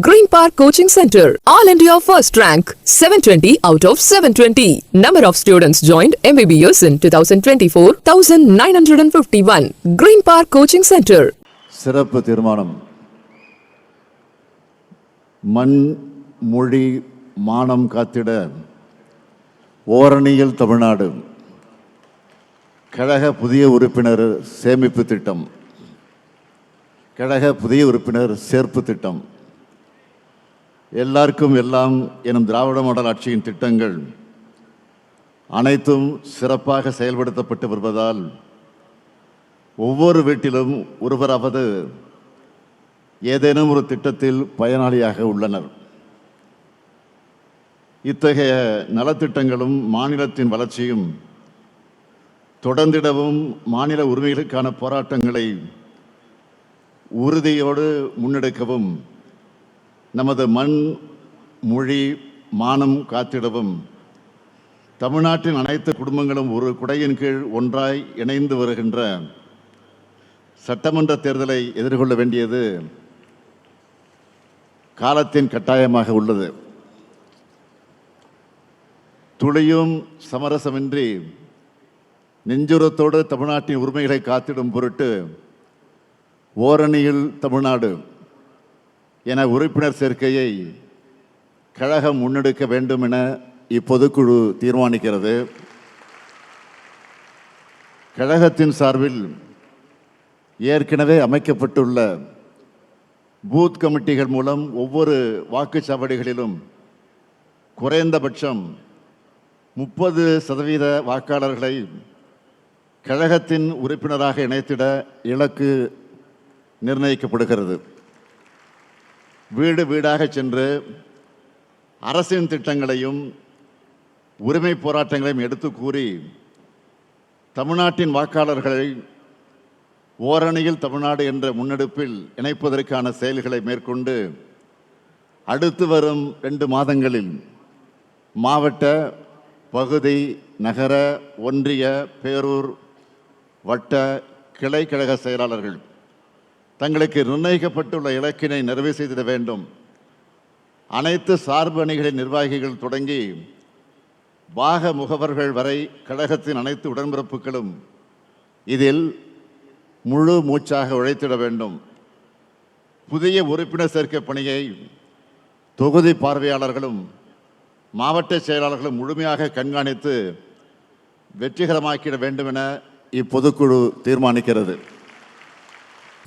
Green park coaching centre all India first rank seven twenty out of seven twenty number of students join MBBS in two thousand twenty four thousand nine hundred and fifty one green park coaching centre சிறப்பு தீர்மானம் மண் மொழி மானம் காத்திட ஓரணியில் தமிழ்நாடு கழக புதிய உறுப்பினர் சேமிப்பு திட்டம் கழக புதிய உறுப்பினர் சேர்ப்பு திட்டம் எல்லாருக்கும் எல்லாம் எனும் திராவிட மாடல் ஆட்சியின் திட்டங்கள் அனைத்தும் சிறப்பாக செயல்படுத்தப்பட்டு வருவதால் ஒவ்வொரு வீட்டிலும் ஒருவராவது ஏதேனும் ஒரு திட்டத்தில் பயனாளியாக உள்ளனர். இத்தகைய நலத்திட்டங்களும் மாநிலத்தின் வளர்ச்சியும் தொடர்ந்திடவும் மாநில உரிமைகளுக்கான போராட்டங்களை உறுதியோடு முன்னெடுக்கவும் நமது மண் மொழி மானம் காத்திடவும். தமிழ்நாட்டின் அனைத்து குடும்பங்களும் ஒரு குடையின் கீழ் ஒன்றாய் இணைந்து வருகின்ற. சட்டமன்ற தேர்தலை எதிர்கொள்ள வேண்டியது காலத்தின் கட்டாயமாக உள்ளது. துளியும் சமரசமின்றி நெஞ்சுரத்தோடு தமிழ்நாட்டின் உரிமைகளை காத்திடும் பொருட்டு ஓரணியில் தமிழ்நாடு என உறுப்பினர் சேர்க்கையை கழகம் முன்னெடுக்க வேண்டும் என இப்பொதுக்குழு தீர்மானிக்கிறது. கழகத்தின் சார்பில் ஏற்கனவே அமைக்கப்பட்டுள்ள பூத் கமிட்டிகள் மூலம் ஒவ்வொரு வாக்குச்சாவடிகளிலும் குறைந்தபட்சம் முப்பது சதவீத வாக்காளர்களை கழகத்தின் உறுப்பினராக இணைத்திட இலக்கு நிர்ணயிக்கப்படுகிறது. வீடு வீடாக சென்று அரசின் திட்டங்களையும் உரிமை போராட்டங்களையும் எடுத்து கூறி தமிழ்நாட்டின் வாக்காளர்களை ஓரணியில் தமிழ்நாடு என்ற முன்னெடுப்பில் இணைப்பதற்கான செயல்களை மேற்கொண்டு அடுத்து வரும் ரெண்டு மாதங்களில் மாவட்ட பகுதி நகர ஒன்றிய பேரூர் வட்ட கிளை கழக செயலாளர்கள் தங்களுக்கு நிர்ணயிக்கப்பட்டுள்ள இலக்கினை நிறைவு செய்திட வேண்டும். அனைத்து சார்பு அணிகளின் நிர்வாகிகள் தொடங்கி பாக முகவர்கள் வரை கழகத்தின் அனைத்து உடன்பிறப்புகளும் இதில் முழு மூச்சாக உழைத்திட வேண்டும். புதிய உறுப்பினர் சேர்க்கை பணியை தொகுதி பார்வையாளர்களும் மாவட்ட செயலாளர்களும் முழுமையாக கண்காணித்து வெற்றிகரமாக்கிட வேண்டும் என இப்பொதுக்குழு தீர்மானிக்கிறது.